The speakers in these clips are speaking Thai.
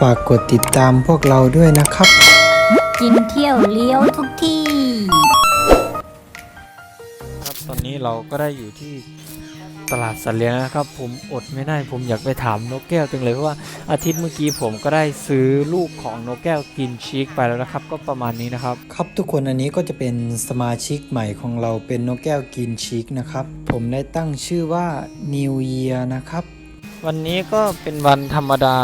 ฝากกดติดตามพวกเราด้วยนะครับ กินเที่ยวเลี้ยวทุกที่ ครับตอนนี้เราก็ได้อยู่ที่ตลาดสัตว์เลี้ยงนะครับ ผมอดไม่ได้ผมอยากไปถามนกแก้วจังเลยเพราะว่าอาทิตย์เมื่อกี้ผมก็ได้ซื้อลูกของนกแก้วกินชีกไปแล้วนะครับ ก็ประมาณนี้นะครับ ครับทุกคนอันนี้ก็จะเป็นสมาชิกใหม่ของเราเป็นนกแก้วกินชิกนะครับ ผมได้ตั้งชื่อว่า New Year นะครับ วันนี้ก็เป็นวันธรรมดา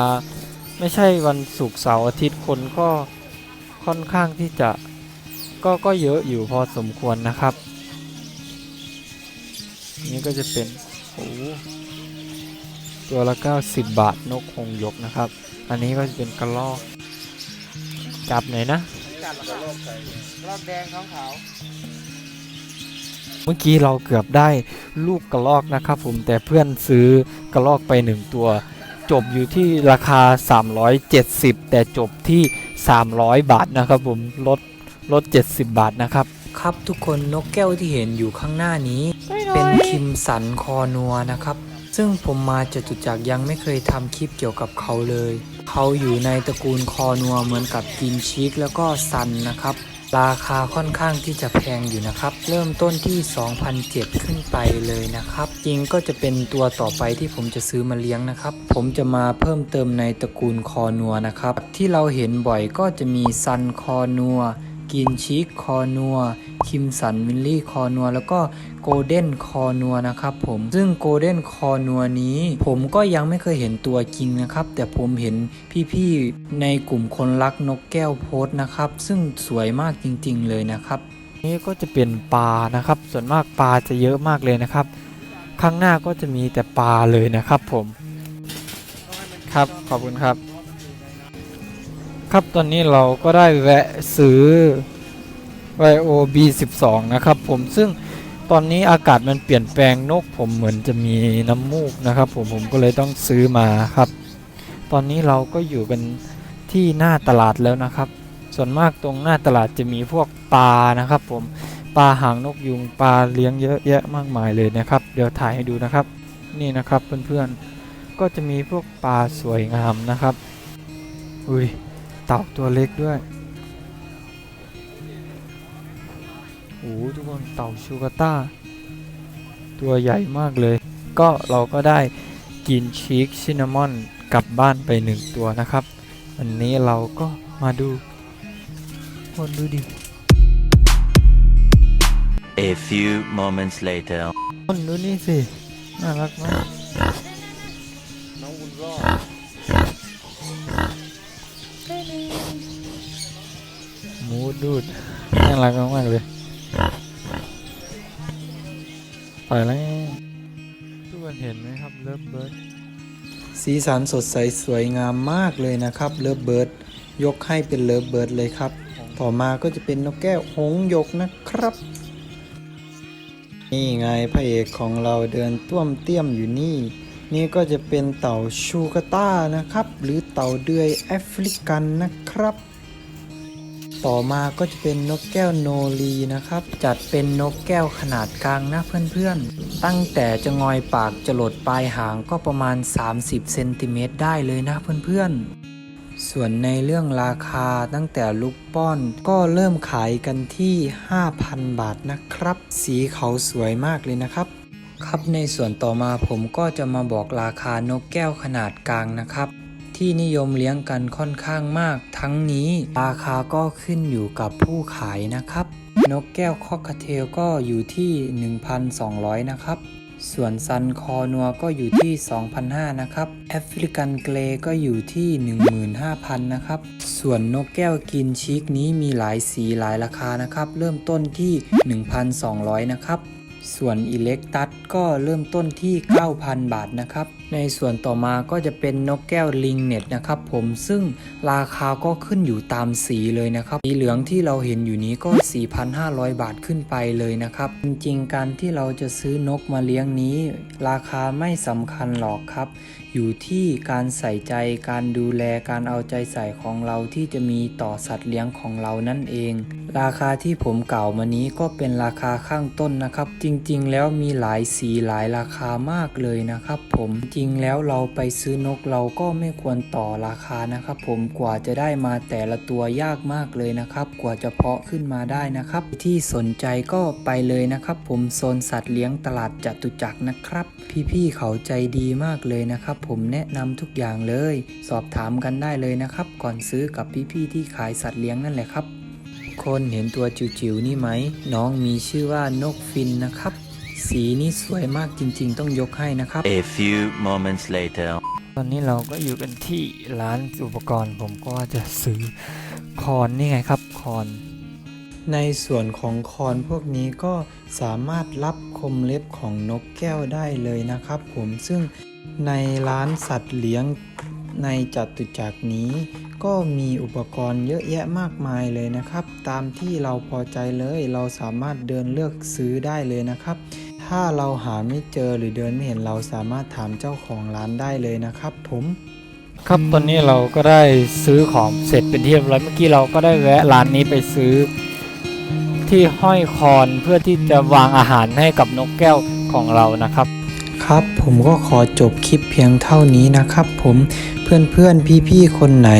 ไม่ใช่วันศุกร์เสาร์อาทิตย์คนก็ค่อนข้างที่จะก็ก็เยอะอยู่พอสมควรนะครับ นี่ก็จะเป็นโอ้โหตัวละ 90 บาทนกคงยกนะครับ อันนี้ก็จะเป็นกระลอกจับหน่อยนะรอบแดงขาวเมื่อกี้เราเกือบได้ลูกกระลอกนะครับผมแต่เพื่อนซื้อกระลอกไปหนึ่งตัว จบอยู่ที่ราคา 370 แต่จบที่ 300 บาทนะครับผมลดลด 70 บาทนะครับ ครับทุกคนนกแก้วที่เห็นอยู่ข้างหน้านี้ เป็นคิมสันคอนัวนะครับ ซึ่งผมมาจตุจักรยังไม่เคยทำคลิปเกี่ยวกับเขาเลย เขาอยู่ในตระกูลคอนัวเหมือนกับกินชิกแล้วก็ซันนะครับ ราคาค่อนข้างที่จะแพงอยู่นะครับ เริ่มต้นที่ 2,007ขึ้นไปเลยนะครับ จริงก็จะเป็นตัวต่อไปที่ผมจะซื้อมาเลี้ยงนะครับ ผมจะมาเพิ่มเติมในตระกูลคอนัวนะครับ ที่เราเห็นบ่อยก็จะมีซันคอนัว กินชีคคอนัว คิมสันวินลี่คอนัว แล้วก็โกลเด้นคอนัวนะครับผมซึ่งโกลเด้นคอนัวนี้ ผมก็ยังไม่เคยเห็นตัวจริงนะครับ แต่ผมเห็นพี่ๆในกลุ่มคนรักนกแก้วโพสนะครับ ซึ่งสวยมากจริง ๆ เลยนะครับ นี่ก็จะเป็นปลานะครับ ส่วนมากปลาจะเยอะมากเลยนะครับ ข้างหน้าก็จะมีแต่ปลาเลยนะครับผมครับขอบคุณครับ ครับตอนนี้เราก็ได้แวะซื้อ YO B12 นะครับผมซึ่งตอนนี้อากาศมันเปลี่ยนแปลงนกผมเหมือนจะมีน้ำมูกนะครับผมผมก็เลยต้องซื้อมาครับ ตอนนี้เราก็อยู่กันที่หน้าตลาดแล้วนะครับ ส่วนมากตรงหน้าตลาดจะมีพวกปลานะครับ ผมปลาหางนกยุงปลาเลี้ยงเยอะแยะมากมายเลยนะครับ เดี๋ยวถ่ายให้ดูนะครับ นี่นะครับเพื่อนๆก็จะมีพวกปลาสวยงามนะครับอุ้ย เต่าตัวเล็กด้วยโอ้โหทุกคนเต่าชูกาต้า ตัวใหญ่มากเลย ก็เราก็ได้กินชีสซินนามอนกลับบ้านไปหนึ่งตัวนะครับ อันนี้เราก็มาดูคนดูดิ A few moments later. คนดูนี่สิ น่ารักมาก ดูดน่ารักมากๆเลยไปแล้วทุกคนเห็นไหมครับเลิฟเบิร์ดสีสันสดใสสวยงามมากเลยนะครับเลิฟเบิร์ดยกให้เป็นเลิฟเบิร์ดเลยครับ ต่อมาก็จะเป็นนกแก้วหงยกนะครับ นี่ไงพระเอกของเราเดินต้วมเตี้ยมอยู่นี่ นี่ก็จะเป็นเต่าชูกาต้านะครับ หรือเต่าเดือยแอฟริกันนะครับ ต่อมาก็จะเป็นนกแก้วโนรีนะครับ จัดเป็นนกแก้วขนาดกลางนะเพื่อนๆ ตั้งแต่จะงอยปากจะหลดปลายหางก็ประมาณ 30เซนติเมตรได้เลยนะเพื่อนๆ ส่วนในเรื่องราคาตั้งแต่ลูกป้อนก็เริ่มขายกันที่ 5,000 บาทนะครับ สีเขาสวยมากเลยนะครับครับในส่วนต่อมาผมก็จะมาบอกราคานกแก้วขนาดกลางนะครับ ที่นิยมเลี้ยงกันค่อนข้างมาก ทั้งนี้ราคาก็ขึ้นอยู่กับผู้ขายนะครับ นกแก้วคอกเทลก็อยู่ที่ 1,200 นะครับส่วนซันคอนัวก็อยู่ที่ 2,500 นะครับ แอฟริกันเกรก็อยู่ที่ 15,000 นะครับ ส่วนนกแก้วกินชิกนี้มีหลายสีหลายราคานะครับ เริ่มต้นที่ 1,200 นะครับ ส่วนอิเล็กตัสก็เริ่มต้นที่ 9,000 บาทนะครับ ในส่วนต่อมาก็จะเป็นนกแก้วลิงเน็ตนะครับผมซึ่งราคาก็ขึ้นอยู่ตามสีเลยนะครับ สีเหลืองที่เราเห็นอยู่นี้ก็ 4,500 บาทขึ้นไปเลยนะครับ จริงๆ การที่เราจะซื้อนกมาเลี้ยงนี้ ราคาไม่สำคัญหรอกครับ อยู่ที่การใส่ใจการดูแลการเอาใจใส่ของเราที่จะมีต่อสัตว์เลี้ยงของเรานั่นเอง ราคาที่ผมเก่าวมานี้ก็เป็นราคาข้างต้นนะครับ จริงๆ แล้วมีหลายสีหลายราคามากเลยนะครับ ผมจริงแล้วเราไปซื้อนกเราก็ไม่ควรต่อราคานะครับ ผมกว่าจะได้มาแต่ละตัวยากมากเลยนะครับ กว่าจะเพาะขึ้นมาได้นะครับ ที่สนใจก็ไปเลยนะครับ ผมโซนสัตว์เลี้ยงตลาดจตุจักรนะครับ พี่ๆเขาใจดีมากเลยนะครับ ผมแนะนำทุกอย่างเลย สอบถามกันได้เลยนะครับ ก่อนซื้อกับพี่ๆที่ขายสัตว์เลี้ยงนั่นแหละครับ คนเห็นตัวจิ๋วๆนี่ไหม น้องมีชื่อว่านกฟินนะครับ สีนี่สวยมากจริงๆ ต้องยกให้นะครับ A few moments later. ตอนนี้เราก็อยู่กันที่ร้านอุปกรณ์ ผมก็จะซื้อคอนนี่ไงครับคอน ในส่วนของคอนพวกนี้ก็สามารถรับคมเล็บของนกแก้วได้เลยนะครับ ผมซึ่งในร้านสัตว์เลี้ยงในจตุจักรนี้ ก็มีอุปกรณ์เยอะแยะมากมายเลยนะครับ ตามที่เราพอใจเลยเราสามารถเดินเลือกซื้อได้เลยนะครับ ถ้าเราหาไม่เจอหรือเดินไม่เห็นเราสามารถถามเจ้าของร้านได้เลยนะครับ ผมครับตอนนี้เราก็ได้ซื้อของเสร็จเป็นที่เรียบร้อยเมื่อกี้เราก็ได้แวะร้านนี้ไปซื้อ ที่ห้อยคอนเพื่อที่จะวางอาหารให้กับนกแก้วของเรานะครับ ครับผมก็ขอจบคลิปเพียงเท่านี้นะครับผมเพื่อนๆพี่ๆคนไหน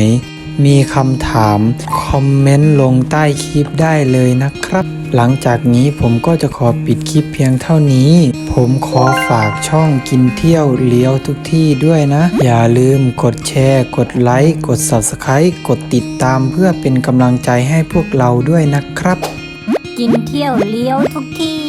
มีคำถาม คอมเมนต์ลงใต้คลิปได้เลยนะครับ หลังจากนี้ผมก็จะขอปิดคลิปเพียงเท่านี้ ผมขอฝากช่องกินเที่ยวเลี้ยวทุกที่ด้วยนะ อย่าลืมกดแชร์ กดไลค์กด Subscribe กดติดตามเพื่อเป็นกำลังใจให้พวกเราด้วยนะครับ กินเที่ยวเลี้ยวทุกที่